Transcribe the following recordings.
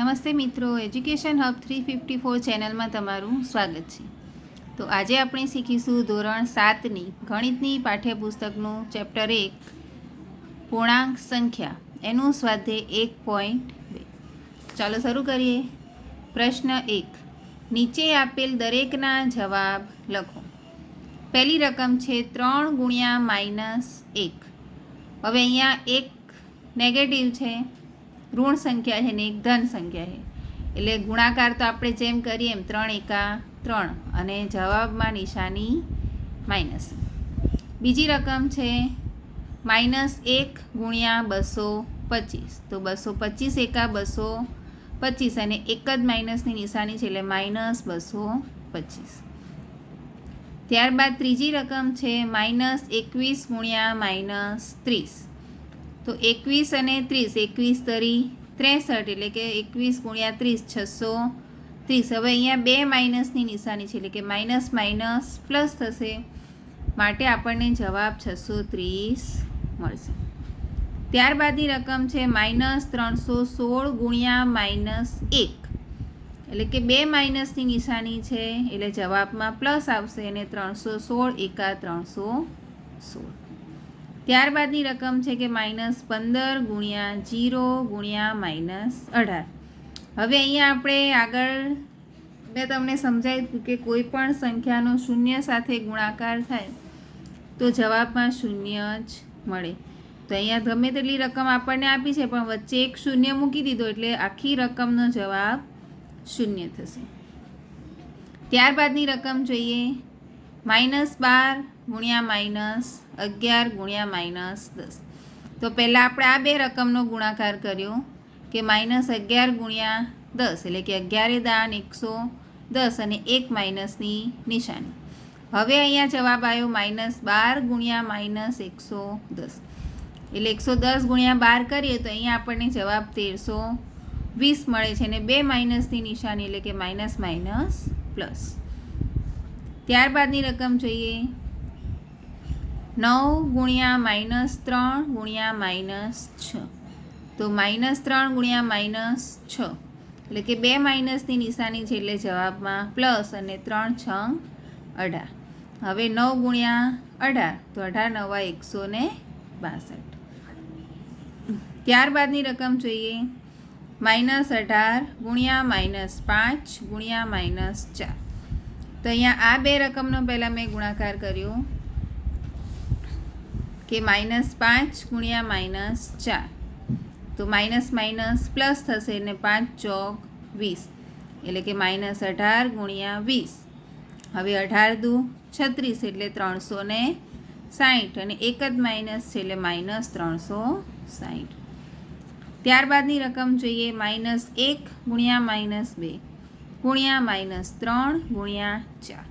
નમસ્તે મિત્રો education hub three fifty four ચેનલમાં તમારું સ્વાગત છે. તો આજે આપણે શીખીશું ધોરણ સાતની ગણિતની પાઠ્યપુસ્તકનું ચેપ્ટર એક, પૂર્ણાંક સંખ્યા. એનું સ્વાધ્યાય એક પોઈન્ટ બે. ચાલો શરૂ કરીએ. પ્રશ્ન એક, નીચે આપેલ દરેકના જવાબ લખો. પહેલી રકમ છે ત્રણ ગુણ્યા માઇનસ એક. હવે અહીંયા એક નેગેટિવ છે. ઋણ સંખ્યા છે ને એક ધન સંખ્યા છે. એટલે ગુણાકાર તો આપણે જેમ કરીએ એમ ત્રણ એકા ત્રણ અને જવાબમાં નિશાની માઇનસ. બીજી રકમ છે માઇનસ એક ગુણ્યા બસો પચીસ. તો બસો પચીસ એકા બસો પચીસ અને એક જ માઇનસની નિશાની છે એટલે માઇનસ બસો પચીસ. ત્યારબાદ ત્રીજી રકમ છે માઇનસ એકવીસ ગુણ્યા માઇનસ ત્રીસ. તો એકવીસ અને ત્રીસ, એકવીસ તરી ત્રેસઠ એટલે કે એકવીસ ગુણ્યા ત્રીસ, છસો ત્રીસ. હવે અહીંયા બે માઇનસની નિશાની છે, એટલે કે માઇનસ માઇનસ પ્લસ થશે. માટે આપણને જવાબ છસો ત્રીસ મળશે. ત્યારબાદની રકમ છે માઇનસ ત્રણસો સોળ ગુણ્યા માઇનસ એક. એટલે કે બે માઇનસની નિશાની છે, એટલે જવાબમાં પ્લસ આવશે અને ત્રણસો સોળ એકા ત્રણસો સોળ. ત્યારબાદની રકમ છે કે માઇનસ પંદર ગુણ્યા જીરો ગુણ્યા માઇનસ અઢાર. હવે અહીંયા આપણે આગળ મેં તમને સમજાવ્યું કે કોઈ પણ સંખ્યાનો શૂન્ય સાથે ગુણાકાર થાય તો જવાબમાં શૂન્ય જ મળે. તો અહીંયા ગમે તેટલી રકમ આપણને આપી છે, પણ વચ્ચે એક શૂન્ય મૂકી દીધો એટલે આખી રકમનો જવાબ શૂન્ય થશે. ત્યારબાદની રકમ જોઈએ. માઇનસ બાર ગુણ્યા માઇનસ અગિયાર ગુણ્યા માઇનસ દસ. તો પહેલાં આપણે આ બે રકમનો ગુણાકાર કર્યો કે માઇનસ અગિયાર ગુણ્યા દસ, એટલે કે અગિયારે દાન એકસો દસ અને એક માઇનસની નિશાની. હવે અહીંયા જવાબ આવ્યો માઇનસ બાર ગુણ્યા માઇનસ એકસો દસ. એટલે એકસો દસ ગુણ્યા બાર કરીએ તો અહીંયા આપણને જવાબ તેરસો વીસ મળે છે અને બે માઇનસની નિશાની એટલે કે માઇનસ માઇનસ પ્લસ. ત્યારબાદની રકમ જોઈએ. નવ ગુણ્યા માઇનસ ત્રણ ગુણ્યા માઇનસ છ. તો માઇનસ ત્રણ ગુણ્યા માઇનસ છ. એટલે કે બે માઇનસની નિશાની છે એટલે જવાબમાં પ્લસ અને ત્રણ છ અઢાર. હવે નવ ગુણ્યા અઢાર. તો અઢાર, નવા એકસો ને બાસઠ. ત્યારબાદની રકમ જોઈએ. માઇનસ અઢાર ગુણ્યા માઇનસ પાંચ ગુણ્યા માઇનસ ચાર. તો અહીંયા આ બે રકમનો પહેલાં મેં ગુણાકાર કર્યો. કે માઇનસ પાંચ ગુણ્યા માઇનસ ચાર. તો માઇનસ માઇનસ પ્લસ થશે ને પાંચ ચોક વીસ. એટલે કે માઇનસ અઢાર ગુણ્યા વીસ. હવે અઢાર દુ છત્રીસ એટલે ત્રણસો ને સાઠ અને એક જ માઇનસ છે એટલે માઇનસ ત્રણસો સાઠ ત્યારબાદની રકમ જોઈએ માઇનસ એક ગુણ્યા માઇનસ બે. ગુણ્યા માઇનસ ત્રણ ગુણ્યા ચાર.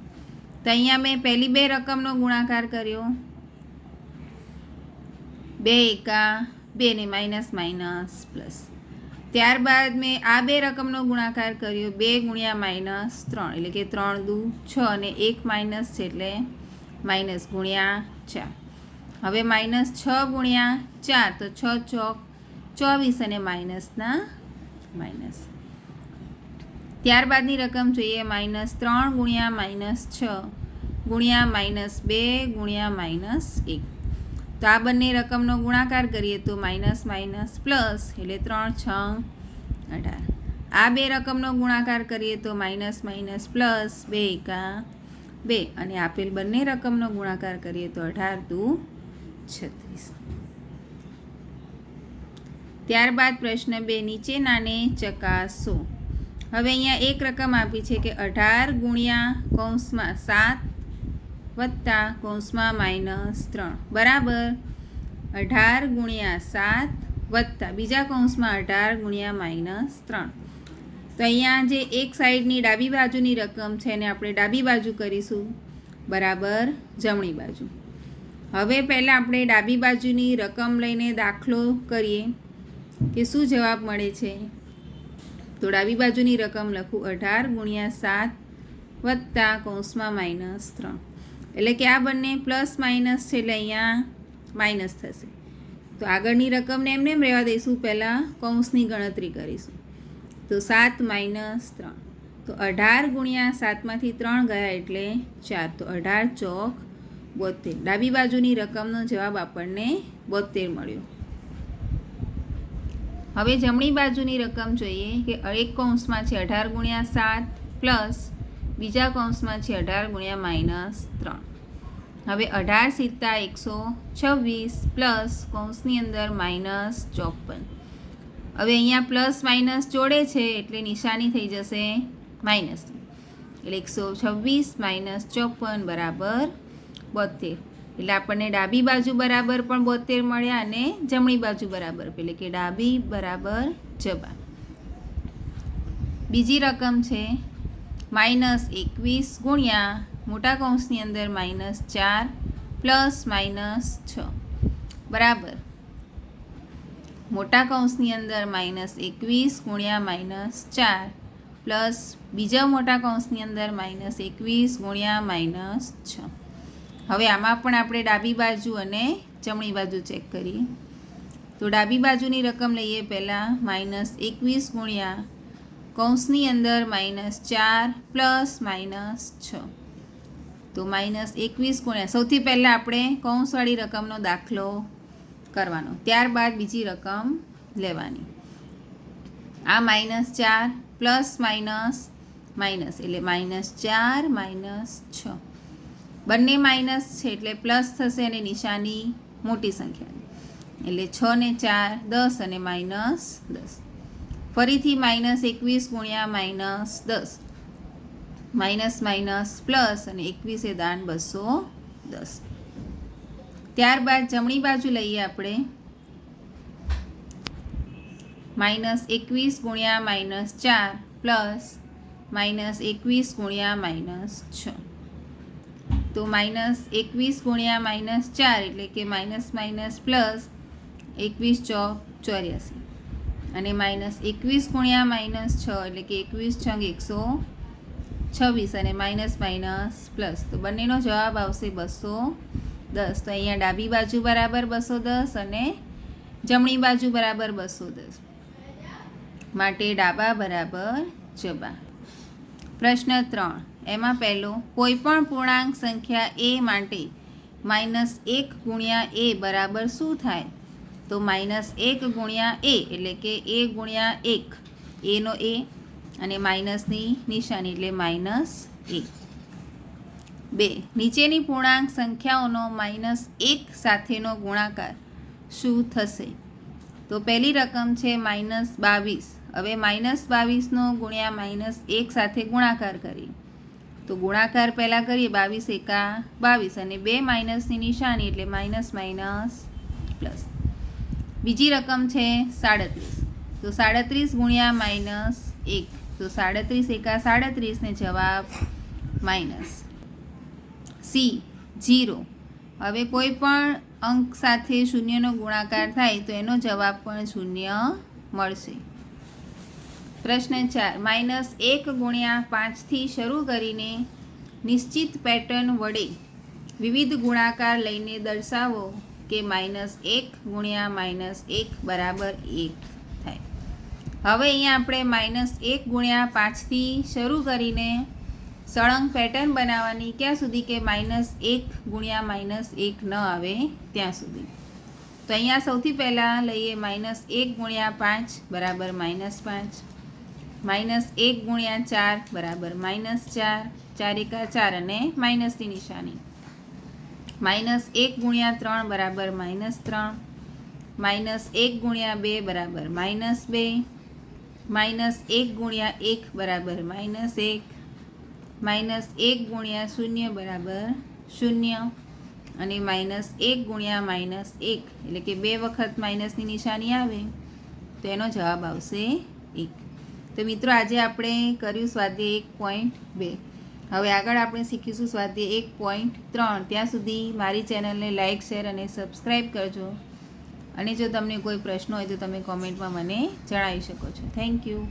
તો અહીંયા મેં પહેલી બે રકમનો ગુણાકાર કર્યો. બે એકા, બે ને માઇનસ માઇનસ પ્લસ. ત્યારબાદ મેં આ બે રકમનો ગુણાકાર કર્યો, બે ગુણ્યા માઇનસ ત્રણ, એટલે કે ત્રણ દુ છ અને એક માઇનસ છે એટલે માઇનસ ગુણ્યા ચાર. હવે માઇનસ છ ગુણ્યા ચાર, તો છ ચોક ચોવીસ અને માઇનસના માઇનસ. ત્યારબાદની રકમ જોઈએ, માઇનસ ત્રણ ગુણ્યા માઇનસ છ ગુણ્યા માઇનસ બે ગુણ્યા માઇનસ એક. તો આ બંને રકમનો ગુણાકાર કરીએ તો માઇનસ માઇનસ પ્લસ એટલે ત્રણ છ અઢાર. આ બે રકમનો ગુણાકાર કરીએ તો માઇનસ માઇનસ પ્લસ બે એકા બે. અને આપેલ બંને રકમનો ગુણાકાર કરીએ તો અઢાર દુ છત્રીસ. ત્યારબાદ પ્રશ્ન બે, નીચેનાને ચકાસો. હવે અહીંયા એક રકમ આપી છે કે અઢાર ગુણ્યા કૌંસમાં સાત વત્તા કૌંસમાં માઇનસ ત્રણ. બરાબર? અઢાર ગુણ્યા સાત વત્તા. બીજા કૌંસમાં અઢાર ગુણ્યા માઇનસ ત્રણ. તો અહીંયા જે એક સાઈડની ડાબી બાજુની રકમ છે એને આપણે ડાબી બાજુ કરીશું. બરાબર? જમણી બાજુ. હવે પહેલાં આપણે ડાબી બાજુની રકમ લઈને દાખલો કરીએ કે શું જવાબ મળે છે? તો ડાબી બાજુની રકમ લખું અઢાર ગુણ્યા સાત વત્તા કૌંસમાં માઇનસ ત્રણ. એટલે કે આ બંને પ્લસ માઇનસ છે એટલે અહીંયા માઇનસ થશે. તો આગળની રકમને એમને એમ રહેવા દઈશું, પહેલાં કૌંસની ગણતરી કરીશું. તો સાત માઇનસ ત્રણ. તો અઢાર ગુણ્યા સાતમાંથી ત્રણ ગયા એટલે ચાર. તો અઢાર ચોક બોતેર. ડાબી બાજુની રકમનો જવાબ આપણને બોતેર મળ્યો. હવે જમણી બાજુની રકમ જોઈએ કે એક કૌંસમાં છે અઢાર ગુણ્યા સાત પ્લસ બીજા કૌંસમાં છે અઢાર ગુણ્યા માઇનસ ત્રણ. હવે અઢાર સિત્તા એકસો છવ્વીસ પ્લસ કૌંસની અંદર માઇનસ ચોપન. હવે અહીંયા પ્લસ માઇનસ જોડે છે એટલે નિશાની થઈ જશે માઇનસ એટલે એકસો છવ્વીસ માઇનસ ચોપન બરાબર બોતેર એટલે આપણને ડાબી બાજુ બરાબર પણ બોતેર મળ્યા અને જમણી બાજુ બરાબર. એટલે કે ડાબી બરાબર જબા બીજી રકમ છે માઇનસ એકવીસ ગુણ્યા મોટા કૌંસની અંદર માઇનસ ચાર પ્લસ માઇનસ છ. બરાબર. મોટા કૌંસની અંદર માઇનસ એકવીસ ગુણ્યા માઇનસ ચાર પ્લસ બીજા મોટા કૌંસની અંદર માઇનસ એકવીસ ગુણ્યા માઇનસ છ. હવે આમાં પણ આપણે ડાબી બાજુ અને જમણી બાજુ ચેક કરીએ. તો ડાબી બાજુની રકમ લઈએ પહેલાં માઇનસ એકવીસ ગુણ્યા કૌંસની અંદર માઇનસ ચાર પ્લસ માઇનસ છ. તો માઇનસ એકવીસ ગુણ્યા સૌથી પહેલાં આપણે કૌંસવાળી રકમનો દાખલો કરવાનો. ત્યારબાદ બીજી રકમ લેવાની. આ માઇનસ ચાર પ્લસ માઇનસ માઇનસ, એટલે માઇનસ ચાર માઇનસ છ. બંને માઇનસ છે એટલે પ્લસ થશે અને નિશાની મોટી સંખ્યા. એટલે છ ને ચાર દસ અને માઇનસ દસ. ફરીથી માઇનસ એકવીસ ગુણ્યા માઇનસ દસ. માઇનસ માઇનસ પ્લસ અને એકવીસે દાન બસો દસ. ત્યારબાદ જમણી બાજુ લઈએ આપણે. માઇનસ એકવીસ ગુણ્યા માઇનસ ચાર પ્લસ માઇનસ એકવીસ ગુણ્યા માઇનસ છ. તો માઇનસ એકવીસ ગુણ્યા માઇનસ ચાર એટલે કે માઇનસ માઇનસ પ્લસ એકવીસ ચોક ચોર્યાસી. અને માઇનસ એકવીસ ગુણ્યા માઇનસ છ, એટલે કે એકવીસ છંગ એકસો છવ્વીસ અને માઇનસ માઇનસ પ્લસ તો બંનેનો જવાબ આવશે બસો દસ. તો અહીંયા ડાબી બાજુ બરાબર બસો દસ અને જમણી બાજુ બરાબર બસો દસ. માટે ડાબા બરાબર જબા. પ્રશ્ન ત્રણ. એમાં પહેલો કોઈપણ પૂર્ણાંક સંખ્યા એ માટે માઇનસ એક ગુણ્યા એ બરાબર શું થાય? તો માઇનસ એક ગુણ્યા એ, એટલે કે એ ગુણ્યા એક. એનો એ અને માઇનસની નિશાની એટલે માઇનસ એ બે. નીચેની પૂર્ણાંક સંખ્યાઓનો માઇનસ એક સાથેનો ગુણાકાર શું થશે? તો પહેલી રકમ છે માઇનસ બાવીસ. હવે માઇનસ બાવીસનો ગુણ્યા માઇનસ એક સાથે ગુણાકાર કરીએ. તો ગુણાકાર પહેલાં કરીએ બાવીસ એકા બાવીસ અને બે માઇનસની નિશાની એટલે માઇનસ માઇનસ પ્લસ. બીજી રકમ છે સાડત્રીસ. તો સાડત્રીસ ગુણ્યા માઇનસ એક. તો સાડત્રીસ એકા સાડત્રીસને જવાબ માઇનસ સી જીરો હવે કોઈ પણ અંક સાથે શૂન્યનો ગુણાકાર થાય તો એનો જવાબ પણ શૂન્ય મળશે. પ્રશ્ન ચાર. માઇનસ એક ગુણ્યા પાંચથી શરૂ કરીને નિશ્ચિત પેટર્ન વડે વિવિધ ગુણાકાર લઈને દર્શાવો. કે માઇનસ એક ગુણ્યા માઇનસ એક બરાબર એક થાય. હવે અહીંયા આપણે માઇનસ એક ગુણ્યા પાંચથી શરૂ કરીને સળંગ પેટર્ન બનાવવાની ક્યાં સુધી કે માઇનસ એક ગુણ્યા માઇનસ એક ન આવે ત્યાં સુધી. તો અહીંયા સૌથી પહેલાં લઈએ માઇનસ એક ગુણ્યા પાંચ બરાબર માઇનસ પાંચ. માઇનસ એક ગુણ્યા ચાર બરાબર માઇનસ ચાર. ચાર એકા ચાર અને માઇનસની નિશાની. માઇનસ એક ગુણ્યા ત્રણ બરાબર માઇનસ ત્રણ. માઇનસ એક ગુણ્યા બે બરાબર માઇનસ બે. માઇનસ એક ગુણ્યા એક બરાબર માઇનસ એક. માઇનસ એક ગુણ્યા શૂન્ય બરાબર શૂન્ય. અને માઇનસ એક ગુણ્યા માઇનસ એક. એટલે કે બે વખત માઇનસની નિશાની આવે, તો એનો જવાબ આવશે એક. તો મિત્રો, આજે આપણે કર્યું સ્વાધ્યાય એક પોઈન્ટ બે. હવે આગળ આપણે શીખીશું સ્વાધ્યાય એક પોઈન્ટ ત્રણ. ત્યાં સુધી મારી ચેનલને લાઇક શેર અને સબસ્ક્રાઈબ કરજો. અને જો તમને કોઈ પ્રશ્ન હોય તો તમે કોમેન્ટમાં મને જણાવી શકો છો. Thank you